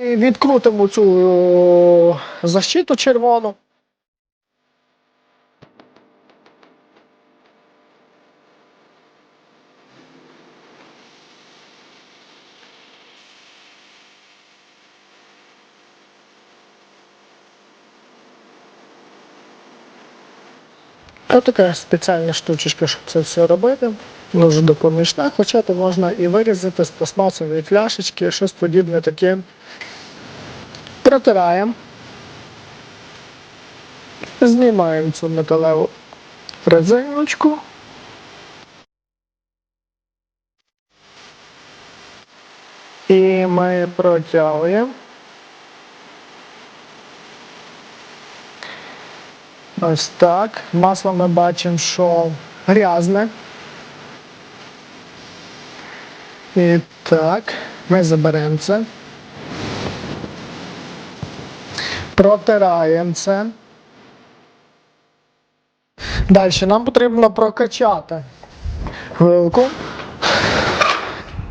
Відкрутимо цю о, защиту червону. Ось така спеціальна штучечка, щоб це все робити. Дуже допоміжна, хоча то можна і вирізати з пластмасової пляшечки, щось подібне таке. Протираємо. Знімаємо цю металеву резиночку. І ми протягуємо. Ось так. Масло ми бачимо, що грязне. І так, ми заберемо це. Протираємо це. Далі нам потрібно прокачати вилку,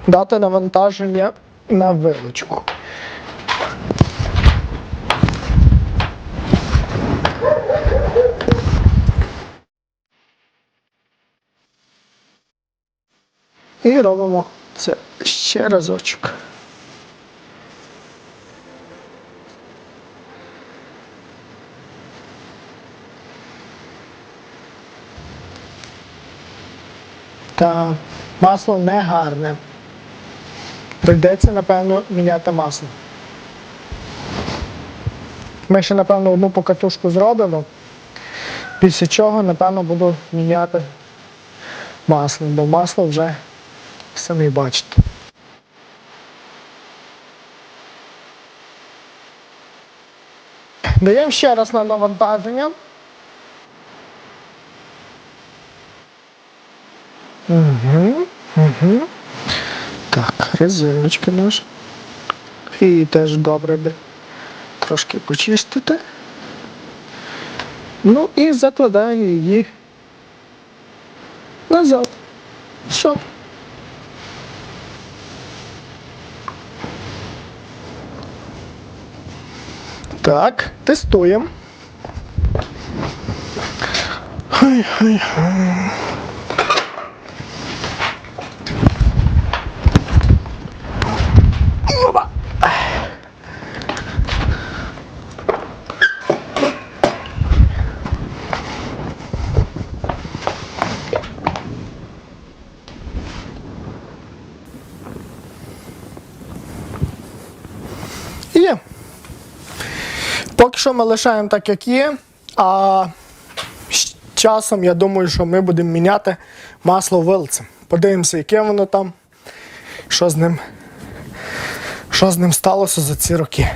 дати навантаження на вилочку. І робимо це ще разочок. Та масло не гарне. Прийдеться, напевно, міняти масло. Ми ще, напевно, одну покатушку зробимо, після чого, напевно, буду міняти масло, бо масло вже самі бачите. Даємо ще раз на навантаження. Угу, угу. Так, резиночки наша. І теж добре би трошки почистити. Ну і закладаю її назад. Все. Так, тестуємо. Опа. Є. Поки що ми лишаємо так, як є, а з часом я думаю, що ми будемо міняти масло вилцем. Подивимося, яке воно там, що з ним, що з ним сталося за ці роки.